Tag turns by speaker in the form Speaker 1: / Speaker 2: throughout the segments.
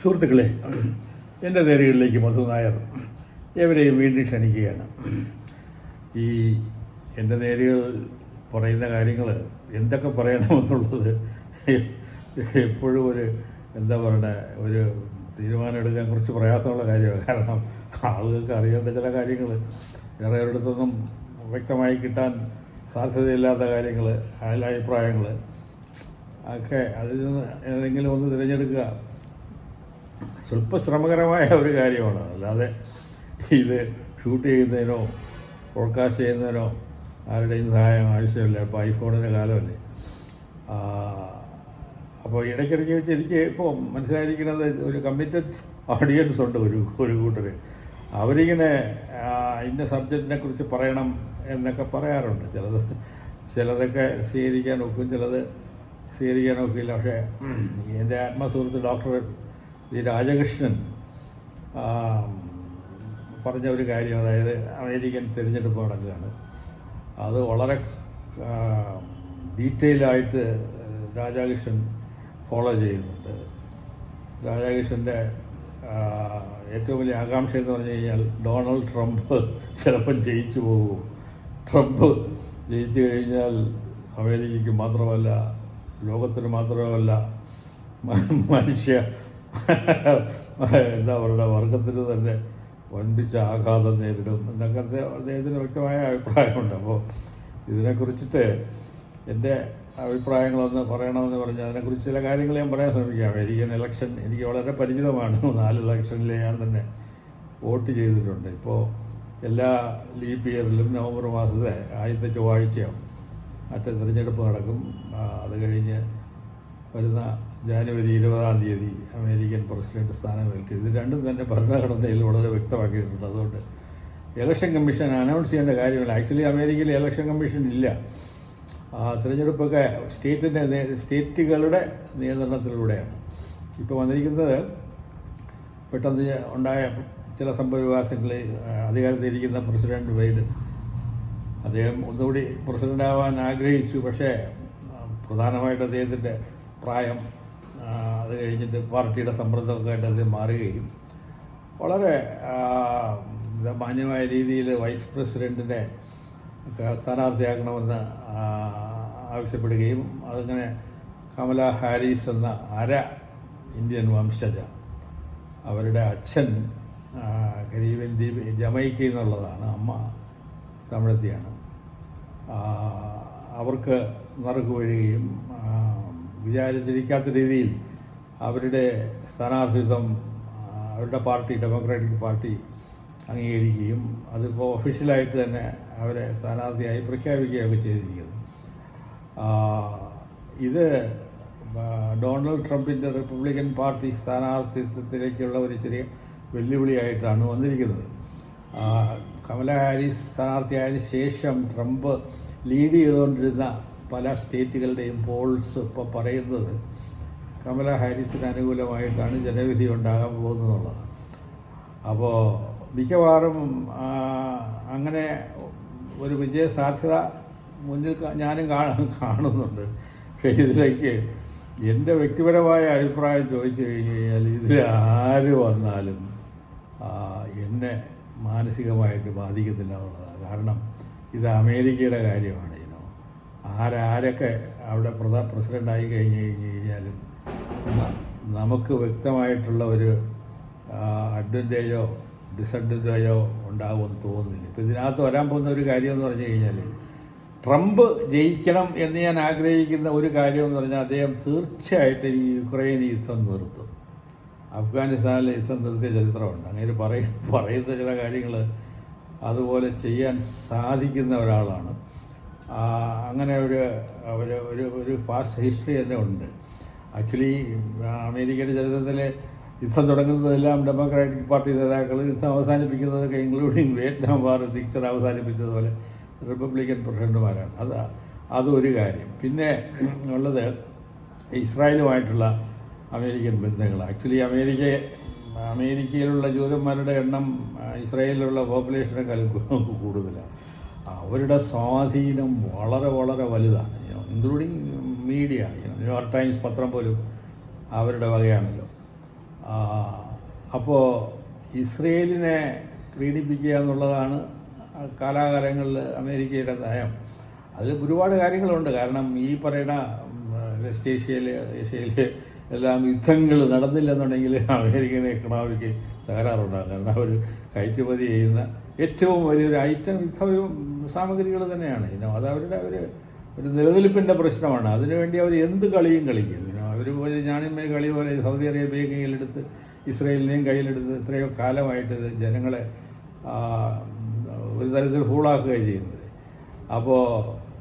Speaker 1: സുഹൃത്തുക്കളെ എന്റെ നേരുകളിലേക്ക് മധു നായർ. എവരെയും വീണ്ടും ക്ഷണിക്കുകയാണ്. ഈ എന്റെ നേരുകൾ പറയുന്ന കാര്യങ്ങൾ എന്തൊക്കെ പറയണമെന്നുള്ളത് എപ്പോഴും ഒരു എന്താ പറയണ ഒരു തീരുമാനമെടുക്കാൻ കുറച്ച് പ്രയാസമുള്ള കാര്യമാണ്. കാരണം ആളുകൾക്ക് അറിയേണ്ട ചില കാര്യങ്ങൾ വേറെ ഒരിടത്തൊന്നും വ്യക്തമായി കിട്ടാൻ സാധ്യതയില്ലാത്ത കാര്യങ്ങൾ അഭിപ്രായങ്ങൾ ഒക്കെ അതിൽ നിന്ന് ഏതെങ്കിലും ഒന്ന് തിരഞ്ഞെടുക്കുക. സ്വല്പ ശ്രമകരമായ ഒരു കാര്യമാണ്. അല്ലാതെ ഇത് ഷൂട്ട് ചെയ്യുന്നതിനോ പോഡ്കാസ്റ്റ് ചെയ്യുന്നതിനോ ആരുടെയും സഹായം ആവശ്യമില്ല. ഇപ്പോൾ ഐഫോണിന്റെ കാലമല്ലേ. അപ്പോൾ ഇടയ്ക്കിടയ്ക്ക് വെച്ച് എനിക്ക് ഇപ്പോൾ മനസ്സിലായിരിക്കുന്നത് ഒരു കമ്മിറ്റഡ് ഓഡിയൻസ് ഉണ്ട് ഒരു ഒരു കൂട്ടർ അവരിങ്ങനെ ഇന്ന സബ്ജക്റ്റിനെ കുറിച്ച് പറയണം എന്നൊക്കെ പറയാറുണ്ട്. ചിലത് ചിലതൊക്കെ സ്വീകരിക്കാൻ ഒക്കും ചിലത് സ്വീകരിക്കാൻ ഒക്കില്ല. പക്ഷേ എന്റെ ആത്മസുഹൃത്ത് ഡോക്ടർ വി രാജകൃഷ്ണൻ പറഞ്ഞ ഒരു കാര്യം അതായത് അമേരിക്കൻ തിരഞ്ഞെടുപ്പ് നടക്കുകയാണ്. അത് വളരെ ഡീറ്റെയിലായിട്ട് രാജാകൃഷ്ണൻ ഫോളോ ചെയ്യുന്നുണ്ട്. രാജാകൃഷ്ണന്റെ ഏറ്റവും വലിയ ആകാംക്ഷ എന്ന് പറഞ്ഞു കഴിഞ്ഞാൽ ഡൊണാൾഡ് ട്രംപ് ചിലപ്പം ജയിച്ചു പോകും. ട്രംപ് ജയിച്ചു കഴിഞ്ഞാൽ അമേരിക്കയ്ക്ക് മാത്രമല്ല ലോകത്തിന് മാത്രമല്ല മനുഷ്യ എന്താ പറയുക വർഗത്തിന് തന്നെ വൻപിച്ച ആഘാതം നേരിടും എന്നൊക്കെ അദ്ദേഹം- അദ്ദേഹത്തിന് വ്യക്തമായ അഭിപ്രായമുണ്ട്. അപ്പോൾ ഇതിനെക്കുറിച്ചിട്ട് എന്റെ അഭിപ്രായങ്ങളൊന്ന് പറയണമെന്ന് പറഞ്ഞാൽ അതിനെക്കുറിച്ച് ചില കാര്യങ്ങൾ ഞാൻ പറയാൻ ശ്രമിക്കാം. അമേരിക്കൻ ഇലക്ഷൻ എനിക്ക് വളരെ പരിചിതമാണ്. നാല് ഇലക്ഷനിൽ ഞാൻ തന്നെ വോട്ട് ചെയ്തിട്ടുണ്ട്. ഇപ്പോൾ എല്ലാ ലീപ് ഇയറിലും നവംബർ മാസത്തെ ആദ്യത്തെ ചൊവ്വാഴ്ചയോ മറ്റേ തിരഞ്ഞെടുപ്പ് നടക്കും. അത് കഴിഞ്ഞ് വരുന്ന ജാനുവരി ഇരുപതാം തീയതി അമേരിക്കൻ പ്രസിഡന്റ് സ്ഥാനമേൽക്കും ഇത് രണ്ടും തന്നെ ഭരണഘടനയിൽ വളരെ വ്യക്തമാക്കിയിട്ടുണ്ട്. അതുകൊണ്ട് ഇലക്ഷൻ കമ്മീഷൻ അനൗൺസ് ചെയ്യേണ്ട കാര്യമില്ല. ആക്ച്വലി അമേരിക്കയിൽ ഇലക്ഷൻ കമ്മീഷൻ ഇല്ല. തിരഞ്ഞെടുപ്പൊക്കെ സ്റ്റേറ്റിന്റെ സ്റ്റേറ്റുകളുടെ നിയന്ത്രണത്തിലൂടെയാണ്. ഇപ്പോൾ വന്നിരിക്കുന്നത് പെട്ടെന്ന് ഉണ്ടായ ചില സംഭവവികാസങ്ങളിൽ അധികാരത്തിലിരിക്കുന്ന പ്രസിഡന്റ് ബൈഡൻ. അദ്ദേഹം ഒന്നുകൂടി പ്രസിഡന്റ് ആവാൻ ആഗ്രഹിച്ചു. പക്ഷേ പ്രധാനമായിട്ട് അദ്ദേഹത്തിന്റെ പ്രായം അത് കഴിഞ്ഞിട്ട് പാർട്ടിയുടെ സമ്മർദ്ദമൊക്കെ ആയിട്ട് അത് മാറുകയും വളരെ മാന്യമായ രീതിയിൽ വൈസ് പ്രസിഡന്റിനെ സ്ഥാനാർത്ഥിയാക്കണമെന്ന് ആവശ്യപ്പെടുകയും അതിങ്ങനെ കമല ഹാരിസ് എന്ന അര ഇന്ത്യൻ വംശജ അവരുടെ അച്ഛൻ കരീബൻ ദ്വീപ് ജമൈക്കയിൽ നിന്നുള്ളതാണ് അമ്മ തമിഴത്തിയാണ്. അവർക്ക് നറുക്ക് വീഴുകയും വിചാരിച്ചിരിക്കാത്ത രീതിയിൽ അവരുടെ സ്ഥാനാർത്ഥിത്വം അവരുടെ പാർട്ടി ഡെമോക്രാറ്റിക് പാർട്ടി അംഗീകരിക്കുകയും അതിപ്പോൾ ഒഫീഷ്യലായിട്ട് തന്നെ അവരെ സ്ഥാനാർത്ഥിയായി പ്രഖ്യാപിക്കുകയൊക്കെ ചെയ്തിരിക്കുന്നു. ഇത് ഡൊണാൾഡ് ട്രംപിന്റെ റിപ്പബ്ലിക്കൻ പാർട്ടി സ്ഥാനാർത്ഥിത്വത്തിലേക്കുള്ള ഒരു ചെറിയ വെല്ലുവിളിയായിട്ടാണ് വന്നിരിക്കുന്നത്. കമല ഹാരിസ് സ്ഥാനാർത്ഥിയായതിനു ശേഷം ട്രംപ് ലീഡ് ചെയ്തുകൊണ്ടിരുന്ന പല സ്റ്റേറ്റുകളുടെയും പോൾസ് ഇപ്പോൾ പറയുന്നത് കമല ഹാരിസിന് അനുകൂലമായിട്ടാണ് ജനവിധി ഉണ്ടാകാൻ പോകുന്നതുള്ളത്. അപ്പോൾ മിക്കവാറും അങ്ങനെ ഒരു വിജയ സാധ്യത മുന്നിൽ ഞാനും കാണുന്നുണ്ട്. പക്ഷേ ഇതിലേക്ക് എന്റെ വ്യക്തിപരമായ അഭിപ്രായം ചോദിച്ചു കഴിഞ്ഞ് കഴിഞ്ഞാൽ ഇതിൽ ആര് വന്നാലും എന്നെ മാനസികമായിട്ട് ബാധിക്കത്തില്ല എന്നുള്ളതാണ്. കാരണം ഇത് അമേരിക്കയുടെ കാര്യമാണ്. ആരാരൊക്കെ അവിടെ പ്രധാ പ്രസിഡന്റായി കഴിഞ്ഞ് കഴിഞ്ഞ് കഴിഞ്ഞാലും നമുക്ക് വ്യക്തമായിട്ടുള്ള ഒരു അഡ്വന്റേജോ ഡിസഡ്വന്റേജോ ഉണ്ടാകുമെന്ന് തോന്നുന്നില്ല. ഇപ്പോൾ ഇതിനകത്ത് വരാൻ പോകുന്ന ഒരു കാര്യം എന്ന് പറഞ്ഞു കഴിഞ്ഞാൽ ട്രംപ് ജയിക്കണം എന്ന് ഞാൻ ആഗ്രഹിക്കുന്ന ഒരു കാര്യം എന്ന് പറഞ്ഞാൽ അദ്ദേഹം തീർച്ചയായിട്ടും ഈ യുക്രൈൻ യുദ്ധം നിർത്തും. അഫ്ഗാനിസ്ഥാനിലെ യുദ്ധം നിർത്തിയ ചരിത്രമുണ്ട്. അങ്ങനെ പറയുന്ന പറയുന്ന ചില കാര്യങ്ങൾ അതുപോലെ ചെയ്യാൻ സാധിക്കുന്ന ഒരാളാണ്. അങ്ങനെ ഒരു ഒരു ഒരു ഒരു പാസ്റ്റ് ഹിസ്റ്ററി തന്നെ ഉണ്ട്. ആക്ച്വലി അമേരിക്കയുടെ ചരിത്രത്തിലെ യുദ്ധം തുടങ്ങുന്നതെല്ലാം ഡെമോക്രാറ്റിക് പാർട്ടി നേതാക്കൾ യുദ്ധം അവസാനിപ്പിക്കുന്നതൊക്കെ ഇൻക്ലൂഡിങ് വിയറ്റ്നാം വാർ നിക്സൺ അവസാനിപ്പിച്ചതുപോലെ റിപ്പബ്ലിക്കൻ പ്രസിഡന്റുമാരാണ്. അത് അതൊരു കാര്യം. പിന്നെ ഉള്ളത് ഇസ്രായേലുമായിട്ടുള്ള അമേരിക്കൻ ബന്ധങ്ങൾ. ആക്ച്വലി അമേരിക്ക അമേരിക്കയിലുള്ള ജൂതന്മാരുടെ എണ്ണം ഇസ്രായേലിലുള്ള പോപ്പുലേഷനെക്കാളും കൂടുതലാണ്. അവരുടെ സ്വാധീനം വളരെ വളരെ വലുതാണ്. ഇൻക്ലൂഡിങ് മീഡിയ ന്യൂയോർക്ക് ടൈംസ് പത്രം പോലും അവരുടെ വകയാണല്ലോ. അപ്പോൾ ഇസ്രയേലിനെ ക്രീഡിപ്പിക്കുക എന്നുള്ളതാണ് കാലാകാലങ്ങളിൽ അമേരിക്കയുടെ നയം. അതിൽ ഒരുപാട് കാര്യങ്ങളുണ്ട്. കാരണം ഈ പറയുന്ന വെസ്റ്റ് ഏഷ്യയിൽ ഏഷ്യയിൽ എല്ലാം യുദ്ധങ്ങൾ നടന്നില്ലെന്നുണ്ടെങ്കിൽ അമേരിക്കൻ എക്കണോമിക്ക് തകരാറുണ്ടാകും. കാരണം അവർ കയറ്റുമതി ചെയ്യുന്ന ഏറ്റവും വലിയൊരു ഐറ്റം യുദ്ധ സാമഗ്രികൾ തന്നെയാണ്. ഇനോ അത് അവരുടെ ഒരു ഒരു നിലനിൽപ്പിന്റെ പ്രശ്നമാണ്. അതിനുവേണ്ടി അവർ എന്ത് കളിയും കളിക്കും. ഇനോ അവർ പോലെ ഞാനിമ്മേ കളി പോലെ സൗദി അറേബ്യയെ കയ്യിലെടുത്ത് ഇസ്രയേലിനെയും കയ്യിലെടുത്ത് ഇത്രയോ കാലമായിട്ട് ജനങ്ങളെ ഒരു തരത്തിൽ ഫൂളാക്കുകയാണ് ചെയ്യുന്നത്. അപ്പോൾ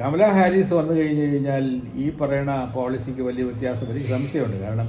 Speaker 1: കമല ഹാരിസ് വന്നു കഴിഞ്ഞു കഴിഞ്ഞാൽ ഈ പറയുന്ന പോളിസിക്ക് വലിയ വ്യത്യാസം വലിയ സംശയമുണ്ട്. കാരണം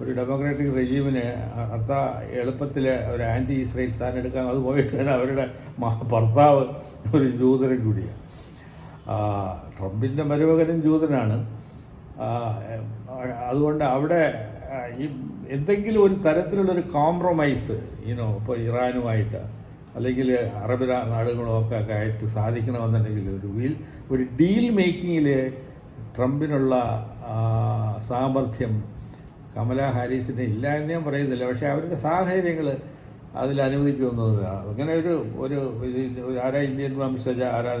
Speaker 1: ഒരു ഡെമോക്രാറ്റിക് റെജീമിന് അത്ര എളുപ്പത്തിൽ ഒരു ആന്റി ഇസ്രയേൽ സ്ഥാനം എടുക്കാൻ അത് പോയിട്ട് അവരുടെ ഭർത്താവ് ഒരു ജൂതനും കൂടിയാണ്. ട്രംപിന്റെ മരുമകനും ജൂതനാണ്. അതുകൊണ്ട് അവിടെ ഈ എന്തെങ്കിലും ഒരു തരത്തിലുള്ളൊരു കോംപ്രമൈസ് ഈനോ ഇപ്പോൾ ഇറാനുമായിട്ട് അല്ലെങ്കിൽ അറബ് രാ- നാടുകളും ഒക്കെ ഒക്കെ ആയിട്ട് സാധിക്കണമെന്നുണ്ടെങ്കിൽ ഒരു വീൽ ഒരു ഡീൽ മേക്കിങ്ങിൽ ട്രംപിനുള്ള സാമർഥ്യം കമല ഹാരിസിന് ഇല്ല എന്ന് ഞാൻ പറയുന്നില്ല പക്ഷേ അവരുടെ സാഹചര്യങ്ങൾ അതിൽ അനുവദിക്കുന്നത് അങ്ങനെ ഒരു ഒരു ആരാ ഇന്ത്യൻ വംശജ ആരാ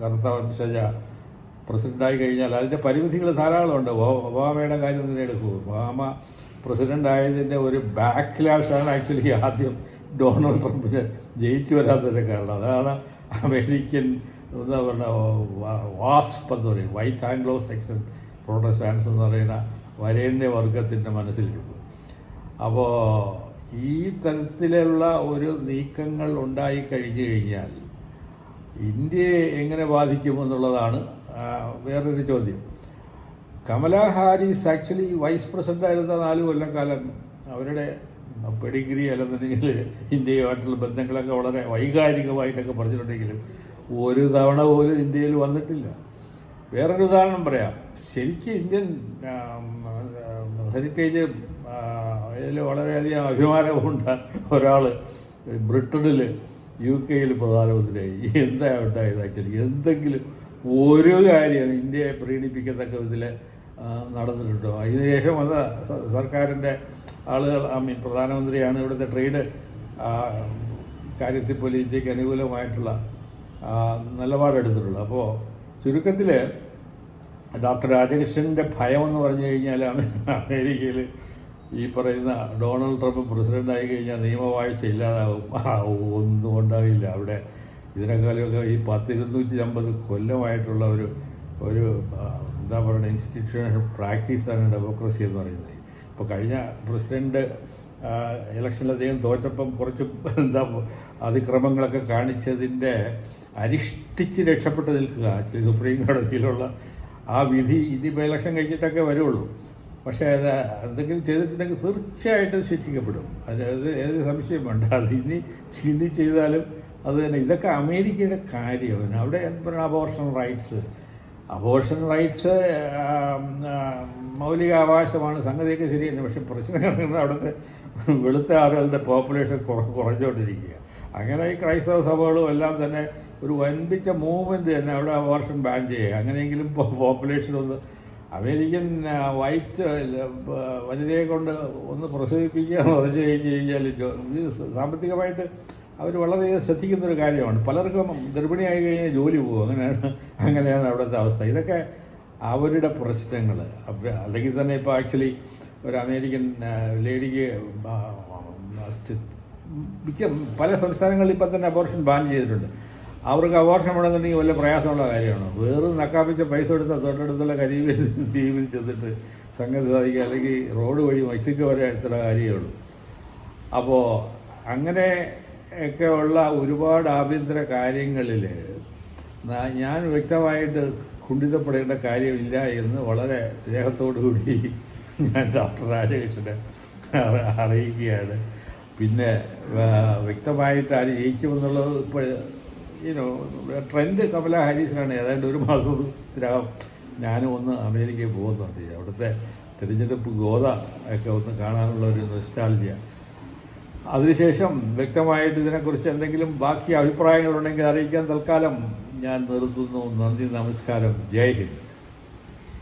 Speaker 1: കറുത്ത വംശജ പ്രസിഡന്റായി കഴിഞ്ഞാൽ അതിന്റെ പരിമിതികൾ ധാരാളമുണ്ട് ഒബാമയുടെ കാര്യം തന്നെ എടുക്കൂ ഒബാമ പ്രസിഡന്റ് ആയതിന്റെ ഒരു ബാക്ക്ലാഷാണ് ആക്ച്വലി ആദ്യം ഡൊണാൾഡ് ട്രംപിന് ജയിച്ചു വരാത്തതിന്റെ കാരണം അതാണ് അമേരിക്കൻ എന്താ പറയുക വാസ്പ് എന്ന് പറയും വൈറ്റ് ആംഗ്ലോ സെക്ഷൻ പ്രോട്ടസ്റ്റാൻസ് എന്ന് പറയുന്ന വരേണ്യ വർഗത്തിന്റെ മനസ്സിലിരിക്കും അപ്പോൾ ഈ തരത്തിലുള്ള ഒരു നീക്കങ്ങൾ ഉണ്ടായി കഴിഞ്ഞു കഴിഞ്ഞാൽ ഇന്ത്യയെ എങ്ങനെ ബാധിക്കുമെന്നുള്ളതാണ് വേറൊരു ചോദ്യം. Kamala Harris actually vice president ആയിരുന്ന നാല് കൊല്ലക്കാലം അവരുടെ പെഡിഗ്രി അല്ലെന്നുണ്ടെങ്കിൽ ഇന്ത്യയുമായിട്ടുള്ള ബന്ധങ്ങളൊക്കെ വളരെ വൈകാരികമായിട്ടൊക്കെ പറഞ്ഞിട്ടുണ്ടെങ്കിലും ഒരു തവണ പോലും ഇന്ത്യയിൽ വന്നിട്ടില്ല. വേറൊരു ഉദാഹരണം പറയാം. ശരിക്കും ഇന്ത്യൻ ഹെറിറ്റേജ് അതിൽ വളരെയധികം അഭിമാനമുണ്ട് ഒരാൾ ബ്രിട്ടനിൽ യു കെയിൽ പ്രധാനമന്ത്രിയായി. എന്താ ഉണ്ടായത് ആക്ച്വലി എന്തെങ്കിലും ഓരോ കാര്യം ഇന്ത്യയെ പ്രീണിപ്പിക്കത്തക്ക വിധത്തിൽ നടന്നിട്ടുണ്ടോ? അതിനുശേഷം സ- സർക്കാരിന്റെ ആളുകൾ ഐ മീൻ പ്രധാനമന്ത്രിയാണ് ഇവിടുത്തെ ട്രേഡ് കാര്യത്തിൽ പോലും ഇന്ത്യയ്ക്ക് അനുകൂലമായിട്ടുള്ള നിലപാടെടുത്തിട്ടുള്ളത്. അപ്പോൾ ചുരുക്കത്തിൽ ഡോക്ടർ രാജകൃഷ്ണന്റെ ഭയം എന്ന് പറഞ്ഞു കഴിഞ്ഞാൽ അമേരിക്കയിൽ ഈ പറയുന്ന ഡൊണാൾഡ് ട്രംപ് പ്രസിഡന്റായി കഴിഞ്ഞാൽ നിയമവാഴ്ച ഇല്ലാതാവും. ഒന്നും ഉണ്ടാവില്ല. അവിടെ ഇതിനെക്കാളൊക്കെ ഈ പത്തിരുന്നൂറ്റി അമ്പത് കൊല്ലമായിട്ടുള്ള ഒരു ഒരു എന്താ പറയുക ഇൻസ്റ്റിറ്റ്യൂഷണൽ പ്രാക്ടീസാണ് ഡെമോക്രസി എന്ന് പറയുന്നത്. ഇപ്പോൾ കഴിഞ്ഞ പ്രസിഡന്റ് ഇലക്ഷനിൽ അദ്ദേഹം തോറ്റപ്പം കുറച്ച് എന്താ അതിക്രമങ്ങളൊക്കെ കാണിച്ചതിന്റെ അരിഷ്ടിച്ച് രക്ഷപ്പെട്ട് നിൽക്കുക. സുപ്രീം കോടതിയിലുള്ള ആ വിധി ഇതിപ്പോൾ ഇലക്ഷൻ കഴിഞ്ഞിട്ടൊക്കെ വരുള്ളൂ. പക്ഷേ അത് എന്തെങ്കിലും ചെയ്തിട്ടുണ്ടെങ്കിൽ തീർച്ചയായിട്ടും ശിക്ഷിക്കപ്പെടും. അത് അത് ഏതൊരു സംശയം വേണ്ട. അത് ഇനി ഇനി ചെയ്താലും അത് തന്നെ. ഇതൊക്കെ അമേരിക്കയുടെ കാര്യം. അവിടെ അബോർഷൻ റൈറ്റ്സ് അബോർഷൻ റൈറ്റ്സ് മൗലിക അവകാശമാണ് സംഗതിയൊക്കെ ശരിയല്ല? പക്ഷെ പ്രശ്നം അവിടുത്തെ വെളുത്ത ആളുകളുടെ പോപ്പുലേഷൻ കുറ കുറഞ്ഞുകൊണ്ടിരിക്കുക അങ്ങനെ ഈ ക്രൈസ്തവ സഭകളും എല്ലാം തന്നെ ഒരു വൻപിച്ച മൂവ്മെന്റ് തന്നെ അവിടെ അബോർഷൻ ബാൻ ചെയ്യുക അങ്ങനെയെങ്കിലും പോപ്പുലേഷൻ ഒന്ന് അമേരിക്കൻ വൈറ്റ് വനിതയെ കൊണ്ട് ഒന്ന് പ്രസവിപ്പിക്കുക എന്ന് പറഞ്ഞു കഴിഞ്ഞ് കഴിഞ്ഞാൽ സാമ്പത്തികമായിട്ട് അവർ വളരെയധികം ശ്രദ്ധിക്കുന്ന ഒരു കാര്യമാണ്. പലർക്കും ഗർഭിണിയായി കഴിഞ്ഞാൽ ജോലി പോകും. അങ്ങനെയാണ് അങ്ങനെയാണ് അവിടുത്തെ അവസ്ഥ. ഇതൊക്കെ അവരുടെ പ്രശ്നങ്ങൾ അല്ലെങ്കിൽ തന്നെ ഇപ്പോൾ ആക്ച്വലി ഒരു അമേരിക്കൻ ലേഡിക്ക് മിക്ക പല സംസ്ഥാനങ്ങളിൽ ഇപ്പം തന്നെ അബോർഷൻ ബാൻ ചെയ്തിട്ടുണ്ട്. അവർക്ക് അബോർഷൻ വേണമെന്നുണ്ടെങ്കിൽ വല്ല പ്രയാസമുള്ള കാര്യമാണ്? വേറെ നക്കാപ്പിച്ച പൈസ എടുത്ത തൊട്ടടുത്തുള്ള കരീബിൽ ദ്വീപിൽ ചെന്നിട്ട് സംഗതി സാധിക്കുക. അല്ലെങ്കിൽ റോഡ് വഴി മെക്സിക്കോ വരെ എത്തുന്ന കാര്യമേ ഉള്ളൂ അപ്പോൾ അങ്ങനെ ഒക്കെ ഉള്ള ഒരുപാട് ആഭ്യന്തര കാര്യങ്ങളിൽ ഞാൻ വ്യക്തമായിട്ട് കുണ്ടിതപ്പെടേണ്ട കാര്യമില്ല എന്ന് വളരെ സ്നേഹത്തോടു കൂടി ഞാൻ ഡോക്ടർ രാജകൃഷ്ണനെ അറി- അറിയിക്കുകയാണ്. പിന്നെ വ്യക്തമായിട്ട് ആര് ജയിക്കുമെന്നുള്ളത് ഇപ്പോൾ ഈനോ ട്രെൻഡ് കമല ഹാരിസിനാണ് ഏതാണ്ട് ഒരു മാസത്തിനകം ഞാനും ഒന്ന് അമേരിക്കയിൽ പോകുന്നുണ്ട് അവിടുത്തെ തിരഞ്ഞെടുപ്പ് ഗോത ഒക്കെ ഒന്ന് കാണാനുള്ള ഒരു നൊസ്റ്റാൾജിയ അതിനുശേഷം വ്യക്തമായിട്ട് ഇതിനെക്കുറിച്ച് എന്തെങ്കിലും ബാക്കി അഭിപ്രായങ്ങളുണ്ടെങ്കിൽ അറിയിക്കാൻ തൽക്കാലം ഞാൻ നിർത്തുന്നു. നന്ദി നമസ്കാരം. ജയ് ഹിന്ദ്.